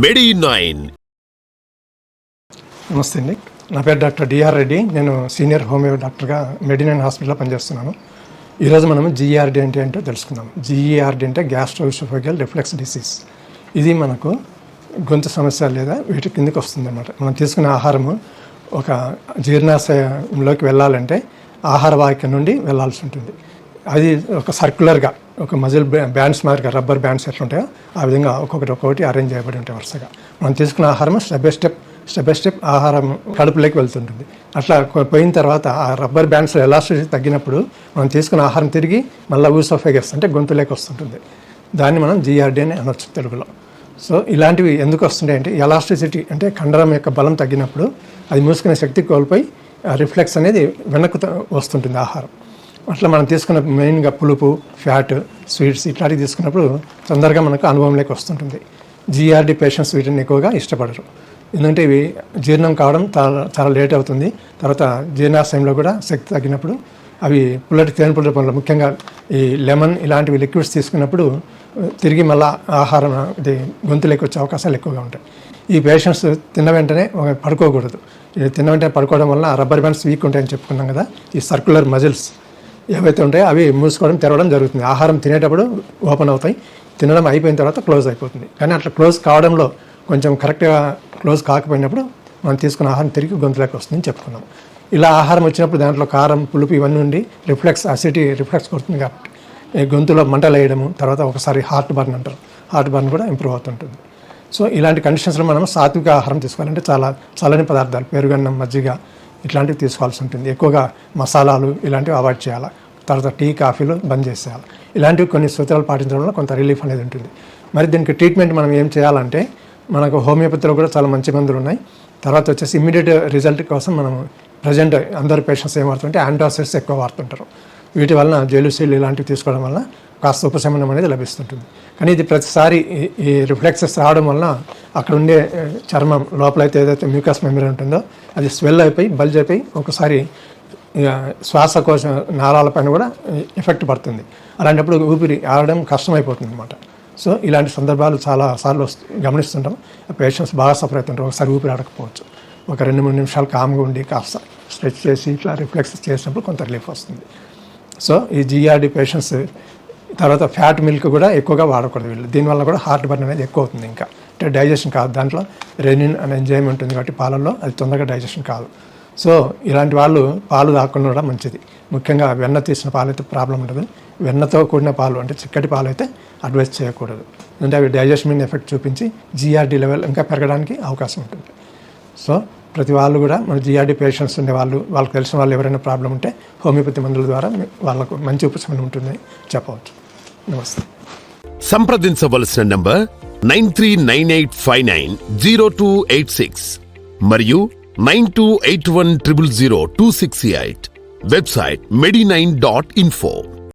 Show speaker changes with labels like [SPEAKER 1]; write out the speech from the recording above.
[SPEAKER 1] మెడి nine.
[SPEAKER 2] నమస్తే అండి. నా పేరు డాక్టర్ డిఆర్ రెడ్డి. నేను సీనియర్ హోమియో డాక్టర్గా మెడినైన్ హాస్పిటల్లో పనిచేస్తున్నాను. ఈరోజు మనం జిఈఆర్డి అంటే ఏంటో తెలుసుకుందాం. జీఈఆర్డి అంటే గ్యాస్ట్రోఇసోఫాగల్ రిఫ్లెక్స్ డిసీజ్. ఇది మనకు గొంతు సమస్య లేదా వీటి కిందకి వస్తుందన్నమాట. మనం తీసుకునే ఆహారము ఒక జీర్ణాశయంలోకి వెళ్ళాలంటే ఆహార వాహిక నుండి వెళ్ళాల్సి ఉంటుంది. అది ఒక సర్క్యులర్గా ఒక మజిల్ బ్యాండ్స్ మాదిరిగా రబ్బర్ బ్యాండ్స్ ఎట్లా ఉంటాయో ఆ విధంగా ఒక్కొక్కటి ఒక్కొక్కటి అరేంజ్ చేయబడి ఉంటాయి వరుసగా. మనం తీసుకున్న ఆహారం step by step step by step ఆహారం కడుపులోకి వెళ్తుంటుంది. అట్లా పోయిన తర్వాత ఆ రబ్బర్ బ్యాండ్స్ ఎలాస్టిసిటీ తగ్గినప్పుడు మనం తీసుకున్న ఆహారం తిరిగి మళ్ళీ ఊసోఫెగస్ అంటే గొంతులోకి వస్తుంటుంది. దాన్ని మనం జీఆర్డీ అని అనొచ్చు తెలుగులో. సో ఇలాంటివి ఎందుకు వస్తుంటాయి అంటే ఎలాస్టిసిటీ అంటే కండరం యొక్క బలం తగ్గినప్పుడు అది మూసుకునే శక్తి కోల్పోయి రిఫ్లెక్స్ అనేది వెనక్కు వస్తుంటుంది ఆహారం. అట్లా మనం తీసుకున్న మెయిన్గా పులుపు ఫ్యాట్ స్వీట్స్ ఇట్లాంటివి తీసుకున్నప్పుడు తొందరగా మనకు అనుభవంలోకి వస్తుంటుంది. జీఆర్డీ పేషెంట్స్ వీటిని ఎక్కువగా ఇష్టపడరు. ఎందుకంటే ఇవి జీర్ణం కావడం చాలా చాలా లేట్ అవుతుంది. తర్వాత జీర్ణాశయంలో కూడా శక్తి తగ్గినప్పుడు అవి పుల్లటి తేనె పుల్ల పనులు ముఖ్యంగా ఈ లెమన్ ఇలాంటివి లిక్విడ్స్ తీసుకున్నప్పుడు తిరిగి మళ్ళా ఆహారం ఇది గొంతులోకి వచ్చే అవకాశాలు ఎక్కువగా ఉంటాయి. ఈ పేషెంట్స్ తిన్న వెంటనే పడుకోకూడదు. ఇది తిన్న వెంటనే పడుకోవడం వల్ల రబ్బర్ బ్యాండ్స్ వీక్ ఉంటాయని చెప్పుకున్నాం కదా. ఈ సర్క్యులర్ మజిల్స్ ఏవైతే ఉంటాయో అవి మూసుకోవడం తెరవడం జరుగుతుంది. ఆహారం తినేటప్పుడు ఓపెన్ అవుతాయి. తినడం అయిపోయిన తర్వాత క్లోజ్ అయిపోతుంది. కానీ అట్లా క్లోజ్ కావడంలో కొంచెం కరెక్ట్గా క్లోజ్ కాకపోయినప్పుడు మనం తీసుకున్న ఆహారం తిరిగి గొంతులోకి వస్తుందని చెప్పుకున్నాం. ఇలా ఆహారం వచ్చినప్పుడు దాంట్లో కారం పులుపు ఇవన్నీ ఉండి రిఫ్లెక్స్ అసిటీ రిఫ్లెక్స్ కొడుతుంది కాబట్టి గొంతులో మంటలు వేయడము తర్వాత ఒకసారి హార్ట్ బర్న్ అంటారు. హార్ట్ బర్న్ కూడా ఇంప్రూవ్ అవుతుంటుంది. సో ఇలాంటి కండిషన్స్లో మనం సాత్విక ఆహారం తీసుకోవాలంటే చాలా చల్లని పదార్థాలు పెరుగన్నం మజ్జిగ ఇట్లాంటివి తీసుకోవాల్సి ఉంటుంది ఎక్కువగా మసాలాలు ఇలాంటివి అవాయిడ్ చేయాలి. తర్వాత టీ కాఫీలు బంద్ చేసేయాలి. ఇలాంటివి కొన్ని సూత్రాలు పాటించడం వల్ల కొంత రిలీఫ్ అనేది ఉంటుంది. మరి దీనికి ట్రీట్మెంట్ మనం ఏం చేయాలంటే మనకు హోమియోపతిలో కూడా చాలా మంచి మందులు ఉన్నాయి. తర్వాత వచ్చేసి ఇమ్మీడియట్ రిజల్ట్ కోసం మనం ప్రజెంట్ అందరు పేషెంట్స్ ఏం వాడుతుంటే యాంటాసిడ్స్ ఎక్కువ వాడుతుంటారు. వీటి వలన జెలుసీలు ఇలాంటివి తీసుకోవడం వల్ల కాస్త ఉపశమనం అనేది లభిస్తుంటుంది. కానీ ఇది ప్రతిసారి ఈ- ఈ రిఫ్లెక్సెస్ రావడం వలన అక్కడ ఉండే చర్మం చర్మం లోపలైతే ఏదైతే మ్యూకస్ మెమరీ ఉంటుందో అది స్వెల్ అయిపోయి బల్జ్ అయిపోయి ఒకసారి శ్వాస శ్వాసకోశ నాళాలపైన కూడా ఎఫెక్ట్ పడుతుంది. అలాంటప్పుడు ఊపిరి ఆడడం కష్టమైపోతుంది అనమాట సో ఇలాంటి సందర్భాలు చాలా సార్లు గమనిస్తుంటాం. పేషెంట్స్ బాగా సఫర్ అవుతుంటారు. ఒకసారి ఊపిరి ఆడకపోవచ్చు. ఒక రెండు మూడు నిమిషాలు కామ్గా ఉండి కాస్త స్ట్రెచ్ చేసి ఇట్లా రిఫ్లెక్స్ చేసినప్పుడు కొంత రిలీఫ్ వస్తుంది. సో ఈ జిఆర్డి పేషెంట్స్ తర్వాత ఫ్యాట్ మిల్క్ కూడా ఎక్కువగా వాడకూడదు వీళ్ళు. దీనివల్ల కూడా హార్ట్ బర్న్ అనేది ఎక్కువ అవుతుంది ఇంకా. అంటే డైజెషన్ కాదు. దాంట్లో రెనిన్ అనే ఎంజైమ్ ఉంటుంది కాబట్టి పాలల్లో అది తొందరగా డైజెషన్ కాదు. సో ఇలాంటి వాళ్ళు పాలు తాకుండా కూడా మంచిది. ముఖ్యంగా వెన్న తీసిన పాలు అయితే ప్రాబ్లం ఉండదు. వెన్నతో కూడిన పాలు అంటే చిక్కటి పాలు అయితే అడ్వైస్ చేయకూడదు. అంటే అవి డైజెషన్ మీద ఎఫెక్ట్ చూపించి జిఆర్డి లెవెల్ ఇంకా పెరగడానికి అవకాశం ఉంటుంది. సో ప్రతి వాళ్ళు కూడా మన జిఆర్డి పేషెంట్స్ ఉండే వాళ్ళు వాళ్ళకి తెలిసిన వాళ్ళు ఎవరైనా ప్రాబ్లం ఉంటే హోమియోపతి మందుల ద్వారా వాళ్ళకు మంచి ఉపశమనం ఉంటుందని చెప్పవచ్చు. నమస్తే.
[SPEAKER 1] సంప్రదించవలసిన number nine three nine eight five nine zero two eight six మరియు nine two eight one triple zero two six eight website medi nine dot info